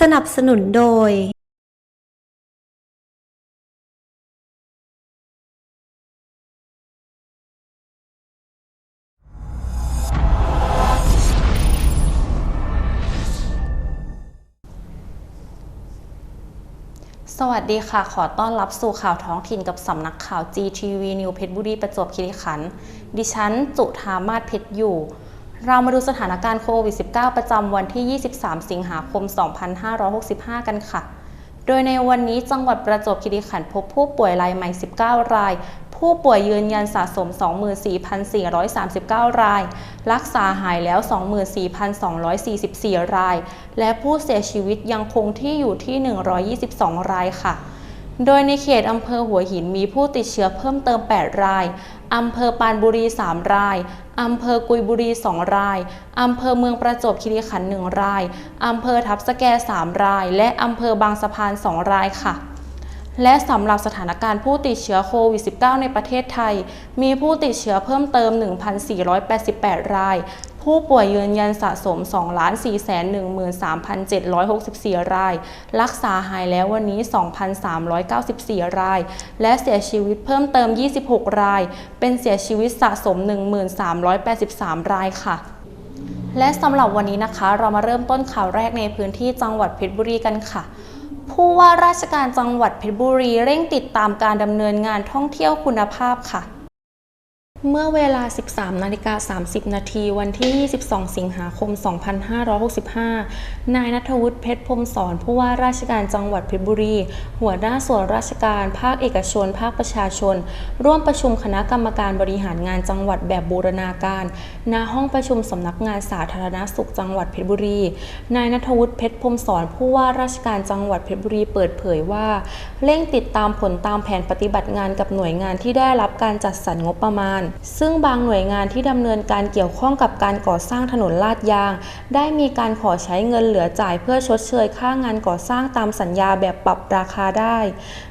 สนับสนุนโดยสวัสดีค่ะ ขอต้อนรับสู่ข่าวท้องถิ่นกับสำนักข่าว GTV New เพชรบุรีประจวบคีรีขันธ์ ดิฉัน จุธามาศเพชรอยู่ เรามาดูสถานการณ์โควิด -19 ประจำวันที่ 23 สิงหาคม 2565 กันค่ะ โดยในวันนี้จังหวัดประจวบคีรีขันธ์พบผู้ป่วยรายใหม่ 19 ราย ผู้ป่วยยืนยันสะสม 24,439 ราย รักษาหายแล้ว 24,244 ราย และผู้เสียชีวิตยังคงที่อยู่ที่ 122 รายค่ะ โดยในเขตอำเภอหัวหินมีผู้ติดเชื้อเพิ่มเติม 8 ราย อำเภอปานบุรี 3 ราย อำเภอกุยบุรี 2 ราย อำเภอเมืองประจวบคีรีขันธ์1ราย อำเภอทับสแก 3 ราย และอำเภอบางสะพาน 2 รายค่ะ และสำหรับสถานการณ์ผู้ติดเชื้อโควิด -19 ในประเทศไทย มีผู้ติดเชื้อเพิ่มเติม 1,488 ราย ผู้ป่วยยืนยันสะสม 2,413,764 ราย รักษาหายแล้ววันนี้ 2,394 ราย และเสียชีวิตเพิ่มเติม 26 ราย เป็นเสียชีวิตสะสม 1,383 รายค่ะและสำหรับวันนี้นะคะ เรามาเริ่มต้นข่าวแรกในพื้นที่จังหวัดเพชรบุรีกันค่ะ ผู้ว่าราชการจังหวัดเพชรบุรีเร่งติดตามการดำเนินงานท่องเที่ยวคุณภาพค่ะ เมื่อเวลา 13นาฬิกา30 นาทีวันที่ 22 สิงหาคม 2565 นายนัทวุฒิเพชรพรมสอนผู้ว่าราชการจังหวัดเพชรบุรี หัวหน้าส่วนราชการ ภาคเอกชน ภาคประชาชน ร่วมประชุมคณะกรรมการบริหารงานจังหวัดแบบบูรณาการ ณ ห้องประชุมสำนักงานสาธารณสุขจังหวัดเพชรบุรี นายนัทวุฒิเพชรพรมสอนผู้ว่าราชการจังหวัดเพชรบุรีเปิดเผยว่า เร่งติดตามผลตามแผนปฏิบัติงานกับหน่วยงานที่ได้รับการจัดสรรงบประมาณซึ่งบางหน่วยงานที่ดำเนินการเกี่ยวข้องกับการก่อสร้างถนนลาดยาง ได้มีการขอใช้เงินเหลือจ่ายเพื่อชดเชยค่างานก่อสร้างตามสัญญาแบบปรับราคาได้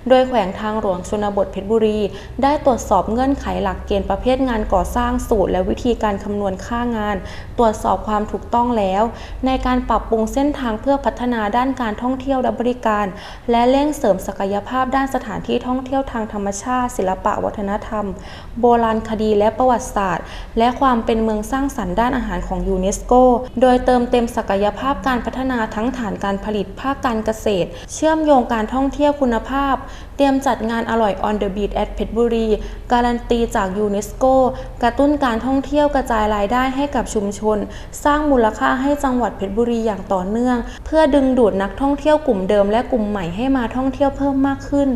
โดยแขวงทางหลวงชนบทเพชรบุรี ได้ตรวจสอบเงื่อนไขหลักเกณฑ์ประเภทงานก่อสร้างสูตร และวิธีการคำนวณค่างาน ตรวจสอบความถูกต้องแล้ว ในการปรับปรุงเส้นทางเพื่อพัฒนาด้านการท่องเที่ยวและบริการ และเร่งเสริมศักยภาพด้านสถานที่ท่องเที่ยวทางธรรมชาติ ศิลปะวัฒนธรรม โบราณคดีและประวัติศาสตร์ และความเป็นเมืองสร้างสรรค์ด้านอาหารของยูเนสโก โดยเติมเต็มศักยภาพการพัฒนาทั้งฐานการผลิตภาคการเกษตร เชื่อมโยงการท่องเที่ยวคุณภาพ เตรียมจัดงานอร่อย on the beat at เพชรบุรี การันตีจากยูเนสโก กระตุ้นการท่องเที่ยวกระจายรายได้ให้กับชุมชน สร้างมูลค่าให้จังหวัดเพชรบุรีอย่างต่อเนื่อง เพื่อดึงดูดนักท่องเที่ยวกลุ่มเดิมและกลุ่มใหม่ให้มาท่องเที่ยวเพิ่มมากขึ้น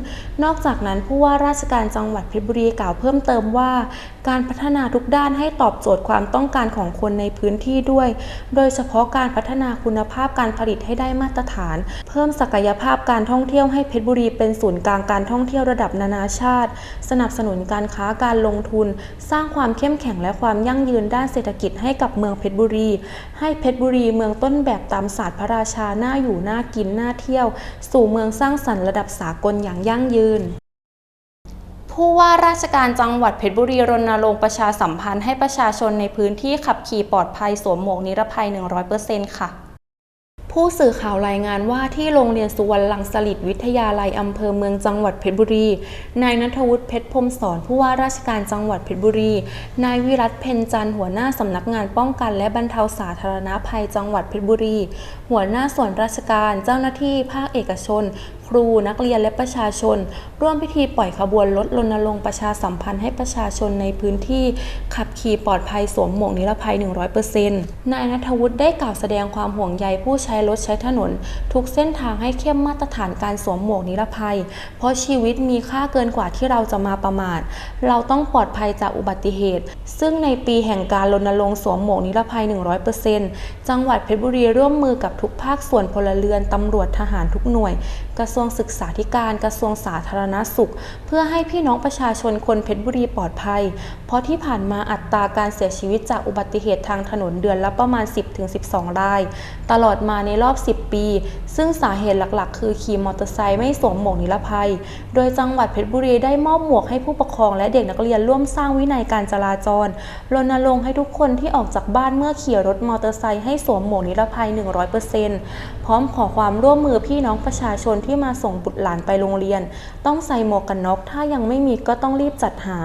นอกจากนั้นผู้ว่าราชการจังหวัดเพชรบุรีกล่าวเพิ่มเติมว่าการพัฒนาทุกด้านให้ตอบโจทย์ความต้องการของคนในพื้นที่ด้วย โดยเฉพาะการพัฒนาคุณภาพการผลิตให้ได้มาตรฐาน เพิ่มศักยภาพการท่องเที่ยวให้เพชรบุรีเป็นศูนย์กลางการท่องเที่ยวระดับนานาชาติ สนับสนุนการค้าการลงทุน สร้างความเข้มแข็งและความยั่งยืนด้านเศรษฐกิจให้กับเมืองเพชรบุรี ให้เพชรบุรีเมืองต้นแบบตามศาสตร์พระราชาหน่าอยู่หน่ากินหน่าเที่ยว สู่เมืองสร้างสรรค์ระดับสากลอย่างยั่งยืน ผู้ว่าราชการจังหวัดเพชรบุรีรณรงค์ประชาสัมพันธ์ให้ประชาชนในพื้นที่ขับขี่ปลอดภัยสวมหมวกนิรภัย 100%ค่ะ ผู้สื่อข่าวรายงานว่าที่โรงเรียนสุวรรณลังสลิดวิทยาลัยอำเภอเมืองจังหวัดเพชรบุรี นายนัทวุฒิเพชรพรมสอนผู้ว่าราชการจังหวัดเพชรบุรี นายวิรัตเพ็ญจันทร์หัวหน้าสำนักงานป้องกันและบรรเทาสาธารณภัยจังหวัดเพชรบุรี หัวหน้าส่วนราชการเจ้าหน้าที่ภาคเอกชน ครูนักเรียนและประชาชน ร่วมพิธีปล่อยขบวนรถรณรงค์ประชาสัมพันธ์ให้ประชาชนในพื้นที่ขับขี่ปลอดภัยสวมหมวกนิรภัย 100%นายนัทวุฒิได้กล่าวแสดงความห่วงใยผู้ใช้รถใช้ถนน ทุกเส้นทางให้เข้มมาตรฐานการสวมหมวกนิรภัย เพราะชีวิตมีค่าเกินกว่าที่เราจะมาประมาท เราต้องปลอดภัยจากอุบัติเหตุ ซึ่งในปีแห่งการรณรงค์สวมหมวกนิรภัย 100%จังหวัดเพชรบุรีร่วมมือกับทุกภาคส่วนพลเรือนตำรวจทหารทุกหน่วยกระทรวงวงศึกษาธิการกระทรวงสาธารณสุข เพื่อให้พี่น้องประชาชนคนเพชรบุรีปลอดภัย เพราะที่ผ่านมาอัตราการเสียชีวิตจากอุบัติเหตุทางถนนเดือนละประมาณ 10-12 ราย ตลอดมาในรอบ 10 ปี ซึ่งสาเหตุหลักๆ คือขี่มอเตอร์ไซค์ไม่สวมหมวกนิรภัย โดยจังหวัดเพชรบุรีได้มอบหมวกให้ผู้ปกครองและเด็กนักเรียนร่วมสร้างวินัยการจราจรรณรงค์ให้ทุกคนที่ออกจากบ้านเมื่อขี่รถมอเตอร์ไซค์ให้สวมหมวกนิรภัย 100%พร้อมขอความร่วมมือพี่น้องประชาชนที่มาส่งบุตรหลานไปโรงเรียน ต้องใส่หมวกกันน็อก ถ้ายังไม่มีก็ต้องรีบจัดหา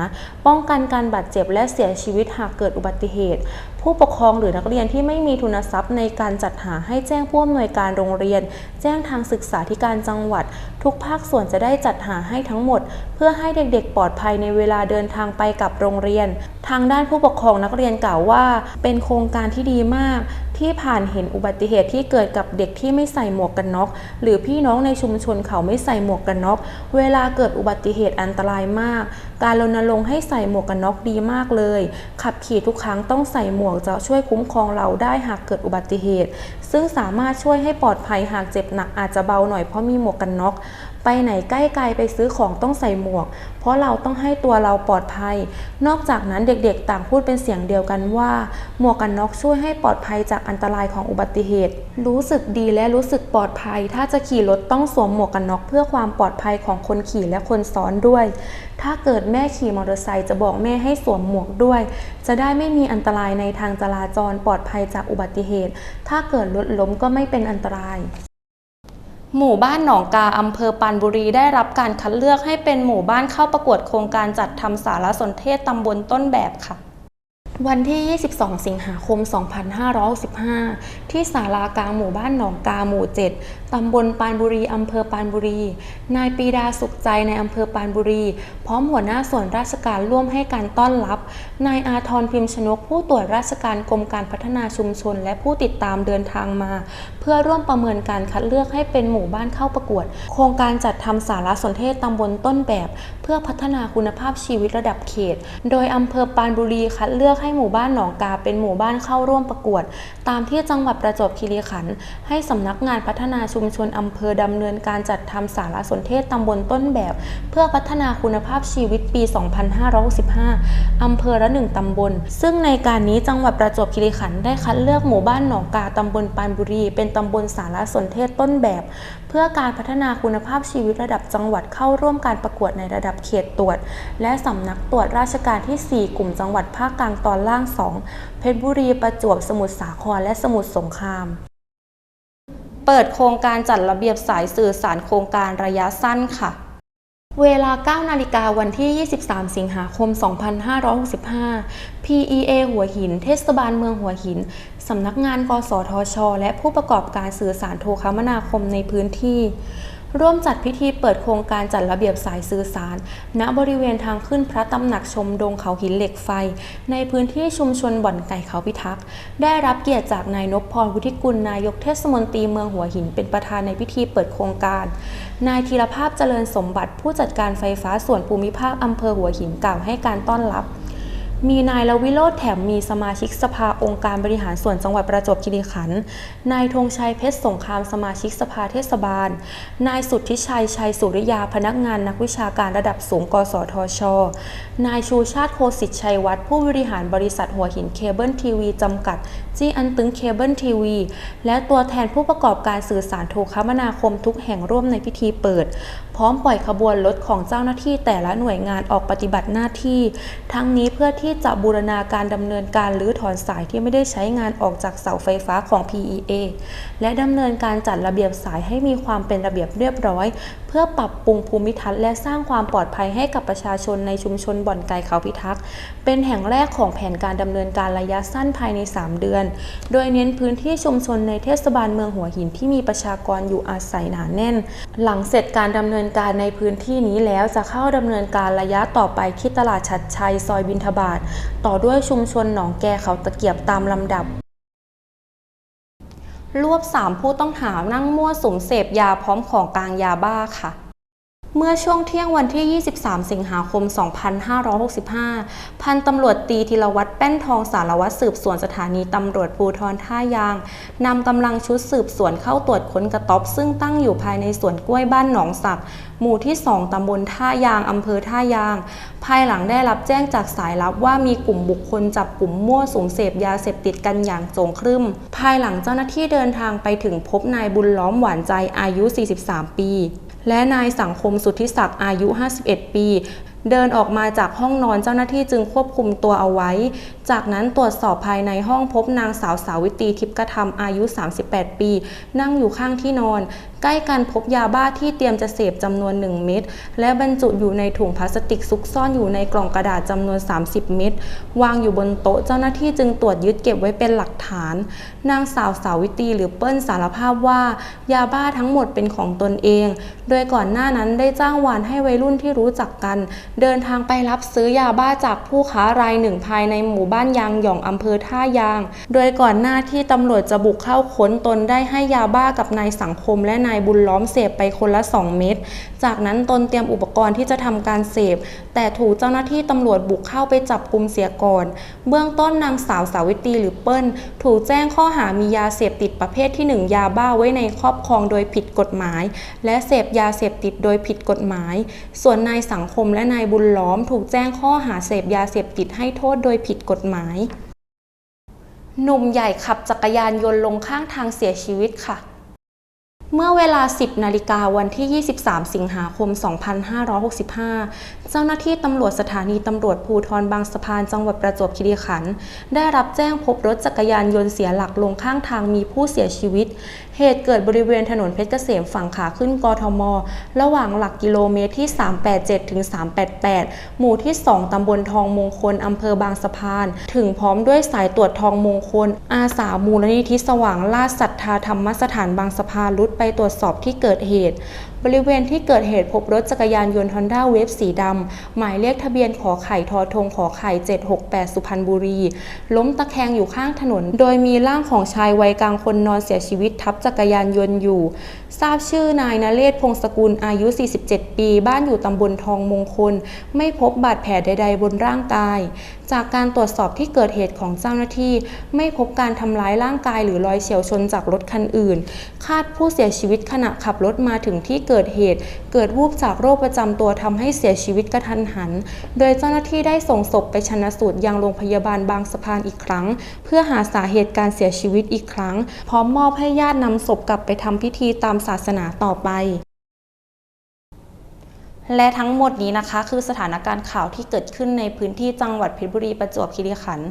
ป้องกันการบาดเจ็บและเสียชีวิตหากเกิดอุบัติเหตุ ผู้ปกครองหรือนักเรียนที่ไม่มีทุนทรัพย์ในการจัดหาให้แจ้งผู้อำนวยการโรงเรียน แจ้งทางศึกษาธิการจังหวัด ทุกภาคส่วนจะได้จัดหาให้ทั้งหมด เพื่อให้เด็กๆ ปลอดภัยในเวลาเดินทางไปกับโรงเรียน ทางด้านผู้ปกครองนักเรียนกล่าวว่า เป็นโครงการที่ดีมาก ที่ผ่านเห็นอุบัติเหตุที่เกิดกับเด็กที่ไม่ใส่หมวกกันน็อก หรือพี่น้องในชุมชนเขาไม่ใส่หมวกกันน็อก เวลาเกิดอุบัติเหตุอันตรายมากการรณรงค์ให้ใส่หมวกกันน็อกดีมากเลย ขับขี่ทุกครั้งต้องใส่หมวกจะช่วยคุ้มครองเราได้หากเกิดอุบัติเหตุ ซึ่งสามารถช่วยให้ปลอดภัยหากเจ็บหนักอาจจะเบาหน่อยเพราะมีหมวกกันน็อกไปไหนใกล้ไกลไปซื้อของต้องใส่หมวก เพราะเราต้องให้ตัวเราปลอดภัย นอกจากนั้นเด็กๆ ต่างพูดเป็นเสียงเดียวกันว่า หมวกกันน็อกช่วยให้ปลอดภัยจากอันตรายของอุบัติเหตุ รู้สึกดีและรู้สึกปลอดภัย ถ้าจะขี่รถต้องสวมหมวกกันน็อกเพื่อความปลอดภัยของคนขี่และคนซ้อนด้วย ถ้าเกิดแม่ขี่มอเตอร์ไซค์จะบอกแม่ให้สวมหมวกด้วย จะได้ไม่มีอันตรายในทางจราจรปลอดภัยจากอุบัติเหตุ ถ้าเกิดรถล้มก็ไม่เป็นอันตรายหมู่บ้านหนองกา อำเภอปานบุรีได้รับการคัดเลือกให้เป็นหมู่บ้านเข้าประกวดโครงการจัดทำสารสนเทศตำบลต้นแบบค่ะ วันที่ 22 สิงหาคม 2565 ที่ศาลากลางหมู่บ้านหนองกาหมู่ 7ตำบลปานบุรี อำเภอปานบุรี นายปีดาสุขใจในอำเภอปานบุรี พร้อมหัวหน้าส่วนราชการร่วมให้การต้อนรับ นายอาทรพิมพ์ชนกผู้ตรวจราชการกรมการพัฒนาชุมชน และผู้ติดตามเดินทางมา เพื่อร่วมประเมินการคัดเลือกให้เป็นหมู่บ้านเข้าประกวด โครงการจัดทำสารสนเทศตำบลต้นแบบ เพื่อพัฒนาคุณภาพชีวิตระดับเขต โดยอำเภอปานบุรีคัดเลือกให้หมู่บ้านหนองกาเป็นหมู่บ้านเข้าร่วมประกวด ตามที่จังหวัดประจวบคีรีขันธ์ให้สำนักงานพัฒนาชุมชนอำเภอดำเนินการจัดทำสารสนเทศตำบลต้นแบบ เพื่อพัฒนาคุณภาพชีวิตปี 2565 อำเภอละหนึ่งตำบล ซึ่งในการนี้จังหวัดประจวบคีรีขันธ์ได้คัดเลือกหมู่บ้านหนองกาตำบลปานบุรี เป็นตำบลสารสนเทศต้นแบบ เพื่อการพัฒนาคุณภาพชีวิตระดับจังหวัดเข้าร่วมการประกวดในระดับเขตตรวจ และสำนักตรวจราชการที่ 4 กลุ่มจังหวัดภาคกลางตอนล่าง 2 เพชรบุรีประจวบสมุทรสาครและสมุทรสงคราม เปิดโครงการจัดระเบียบสายสื่อสารโครงการระยะสั้นค่ะ เวลา 9 นาฬิกาวันที่ 23 สิงหาคม 2565 PEA หัวหิน เทศบาลเมืองหัวหิน สำนักงานกสทช และผู้ประกอบการสื่อสารโทรคมนาคมในพื้นที่ ร่วมจัดพิธีเปิดโครงการจัดระเบียบสายสื่อสาร ณบริเวณทางขึ้นพระตำหนักชมดงเขาหินเหล็กไฟ ในพื้นที่ชุมชนบ่อนไก่เขาพิทักษ์ได้รับเกียรติจากนายนพพรวุฒิกุลนายกเทศมนตรีเมืองหัวหินเป็นประธานในพิธีเปิดโครงการ นายธีรภาพเจริญสมบัติผู้จัดการไฟฟ้าส่วนภูมิภาคอำเภอหัวหินกล่าวให้การต้อนรับ มีนายลวิโรธแถมมีสมาชิกสภาองค์การบริหารส่วนจังหวัดประจวบคีรีขันธ์ นายธงชัยเพชรสงครามสมาชิกสภาเทศบาล นายสุทธิชัยชัยสุริยาพนักงานนักวิชาการระดับสูงกสทช นายชูชาติโคสิทธิชัยวัฒน์ผู้บริหารบริษัทหัวหินเคเบิลทีวีจำกัดจีอันตึงเคเบิลทีวีและตัวแทนผู้ประกอบการสื่อสารโทรคมนาคมทุกแห่งร่วมในพิธีเปิด พร้อมปล่อยขบวนรถของเจ้าหน้าที่แต่ละหน่วยงานออกปฏิบัติหน้าที่ ทั้งนี้เพื่อที่จะบูรณาการดำเนินการรื้อถอนสายที่ไม่ได้ใช้งานออกจากเสาไฟฟ้าของ PEA และดำเนินการจัดระเบียบสายให้มีความเป็นระเบียบเรียบร้อย พื่อปรับปรุงภูมิทัศน์และสร้างความปลอดภัยให้กับประชาชนในชุมชนบ่อนไก่เขาพิทักษ์ เป็นแห่งแรกของแผนการดำเนินการระยะสั้นภายใน 3 เดือน โดยเน้นพื้นที่ชุมชนในเทศบาลเมืองหัวหินที่มีประชากรอยู่อาศัยหนาแน่น หลังเสร็จการดำเนินการในพื้นที่นี้แล้วจะเข้าดำเนินการระยะต่อไปที่ตลาดชัดชัยซอยบินทบาท ต่อด้วยชุมชนหนองแกเขาตะเกียบตามลำดับ รวบ 3 ผู้ต้องหานั่งมั่วสุมเสพยาพร้อมของกลางยาบ้าค่ะ เมื่อช่วงเที่ยงวันที่ 23 สิงหาคม 2565 พันตำรวจตีธีรวัตรแป้นทองสารวัตรสืบสวนสถานีตำรวจภูธรท่ายางนำกำลังชุดสืบสวนเข้าตรวจค้นกระต๊อบ ซึ่งตั้งอยู่ภายในสวนกล้วยบ้านหนองสัก หมู่ที่ 2 ตำบลท่ายางอำเภอท่ายาง ภายหลังได้รับแจ้งจากสายลับว่ามีกลุ่มบุคคลจับกลุ่มมั่วสุมเสพยาเสพติดกันอย่างโจงครึ่ม ภายหลังเจ้าหน้าที่เดินทางไปถึงพบนายบุญล้อมหวานใจอายุ 43 ปี และนายสังคมสุทธิศักดิ์อายุ 51 ปี เดินออกมาจากห้องนอนเจ้าหน้าที่จึงควบคุมตัวเอาไว้ จากนั้นตรวจสอบภายในห้องพบนางสาวสาวิตรีทิพกระทำอายุ 38 ปี นั่งอยู่ข้างที่นอน ใกล้กันพบยาบ้าที่เตรียมจะเสพจำนวน 1 เม็ดและบรรจุอยู่ในถุงพลาสติกซุกซ่อนอยู่ในกล่องกระดาษจำนวน 30 เม็ดวางอยู่บนโต๊ะเจ้าหน้าที่จึงตรวจยึดเก็บไว้เป็นหลักฐาน นางสาวสาวิตรีหรือเปิ้ลสารภาพว่า ยาบ้าทั้งหมดเป็นของตนเอง โดยก่อนหน้านั้นได้จ้างวานให้วัยรุ่นที่รู้จักกันเดินทางไปรับซื้อยาบ้าจากผู้ค้ารายหนึ่งภายในหมู่บ้านยางหย่องอำเภอท่ายาง โดยก่อนหน้าที่ตำรวจจะบุกเข้าค้นตนได้ให้ยาบ้ากับนายสังคมและนายบุญล้อมเสพไปคนละ 2 เม็ด จากนั้นตนเตรียมอุปกรณ์ที่จะทำการเสพ แต่ถูกเจ้าหน้าที่ตำรวจบุกเข้าไปจับกุมเสียก่อน เบื้องต้นนางสาวสาวิตรีหรือเปิ้ล ถูกแจ้งข้อหามียาเสพติดประเภทที่ 1 ยาบ้าไว้ในครอบครองโดยผิดกฎหมาย และเสพยาเสพติดโดยผิดกฎหมาย ส่วนนายสังคมและนายบุญล้อมถูกแจ้งข้อหาเสพยาเสพติดให้โทษโดยผิดกฎหมาย หนุ่มใหญ่ขับจักรยานยนต์ลงข้างทางเสียชีวิตค่ะ เมื่อเวลา 10 นาฬิกาวันที่ 23 สิงหาคม 2565 เจ้าหน้าที่ตำรวจสถานีตำรวจภูทรบางสะพานจังหวัดประจวบคีรีขันธ์ได้รับแจ้งพบรถจักรยานยนต์เสียหลักลงข้างทางมีผู้เสียชีวิต เหตุเกิดบริเวณถนนเพชรเกษมฝั่งขาขึ้นกทม ระหว่างหลักกิโลเมตรที่ 387 ถึง 388 หมู่ที่ 2 ตำบลทองมงคล อำเภอบางสะพาน ถึงพร้อมด้วยสายตรวจทองมงคล อาสามูลนิธิสว่างราชศรัทธาธรรมสถานบางสะพานรุดไปตรวจสอบที่เกิดเหตุบริเวณที่เกิดเหตุพบรถจักรยานยนต์ Honda Wave สีดำ หมายเลขทะเบียนขอไข่ทอทงขอไข่ 768 สุพรรณบุรี ล้มตะแคงอยู่ข้างถนน โดยมีร่างของชายวัยกลางคนนอนเสียชีวิตทับจักรยานยนต์อยู่ ทราบชื่อนายนเรศพงศกุลอายุ 47 ปี บ้านอยู่ตำบลทองมงคล ไม่พบบาดแผลใด ๆ บนร่างกาย จากการตรวจสอบที่เกิดเหตุของเจ้าหน้าที่ ไม่พบการทำร้ายร่างกายหรือรอยเฉียวชนจากรถคันอื่น คาดผู้เสียชีวิตขณะขับรถมาถึงที่เกิดเหตุ เกิดวูบจากโรคประจำตัวทำให้เสียชีวิตกระทันหัน โดยเจ้าหน้าที่ได้ส่งศพไปชันสูตรยังโรงพยาบาลบางสะพานอีกครั้ง เพื่อหาสาเหตุการเสียชีวิตอีกครั้ง พร้อมมอบให้ญาตินำศพกลับไปทำพิธีตามศาสนาต่อไปและทั้งหมดนี้นะคะ คือสถานการณ์ข่าวที่เกิดขึ้นในพื้นที่จังหวัดเพชรบุรีประจวบคีรีขันธ์